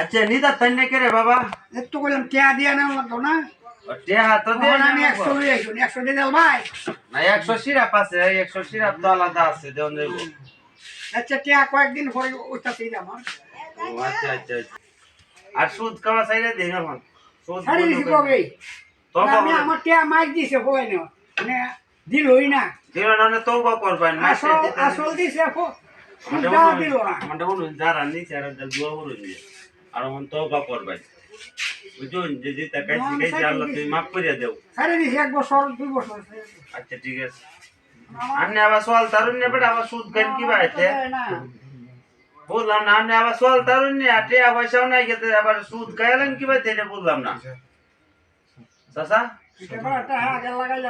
আচ্ছা নিদা কে রে বাবা? একটু বললাম টিয়া দিয়া না। লাগতো না টেহা তো দে আমি একশো একশো দিয়ে দেব ভাই। না একশো সিরাপ আছে একশো সিরাপ তো আলাদা আছে দেন দেব। আচ্ছা টিয়া কয়েকদিন পরে আমার ও আচ্ছা আচ্ছা আচ্ছা। আর সুদ খাওয়া চাইলে দিন এখন। সুদ কবে? আমি আমার টিয়া মাইক দিছে হই না। মানে না। দিন না তো করবেন আসল দিছে না যারা নিচে আর দোয়া করুন আর মন তো করবেন বুঝুন যে যে টাকা শিখাইছে আল্লাহ তুমি মাফ করিয়া দেও সারি দিছি এক বছর দুই বছর আচ্ছা ঠিক আছে আপনি আবার সোয়াল তারুন নেবে আবার সুদ খান কি বাইতে না বললাম না আপনি আবার সোয়াল তারুন নিয়ে আটে পয়সাও নাই গেতে আবার সুদ খাইলেন কি বাইতে এটা বললাম না চাচা এটা বড় আগে লাগাই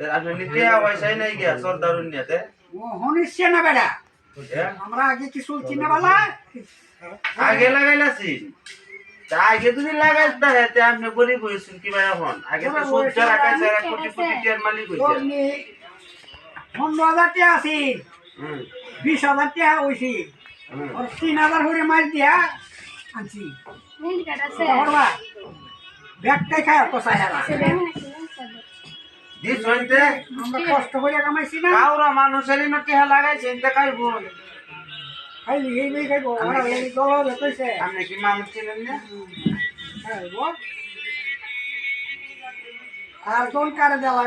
তে আপনি নিতে পয়সাই নাই গিয়া তারুন নিয়ে ও হনিচ্ছে না বেটা? আমরা আগে কি চলছি না বালা আগে লাগাইলাছি। তা আগে তুমি লাগাইতে হেতে আপনি গরিব হয়েছেন কি ভাই এখন আগে তো যারা খাইছে এরা কোটি কোটি টিয়ার মালিক আপনি পনেরো হাজার টাকা আছি। বিশ হাজার টাকা হয়েছি আর তিন হাজার করে মাছ দিয়া আনছি। করবা ব্যাগটাই খায় কষাই হারা দিস হইতে? আমরা কষ্ট করে কামাইছি না। কাউরা মানুষের না টেহা লাগাইছে এতে খাইব খাইলি এই মেয়ে খাইবো ওরা এই দল কইছে আপনি কি মানুষ ছিলেন না? খাইবো। আর কোন কারে দেওয়া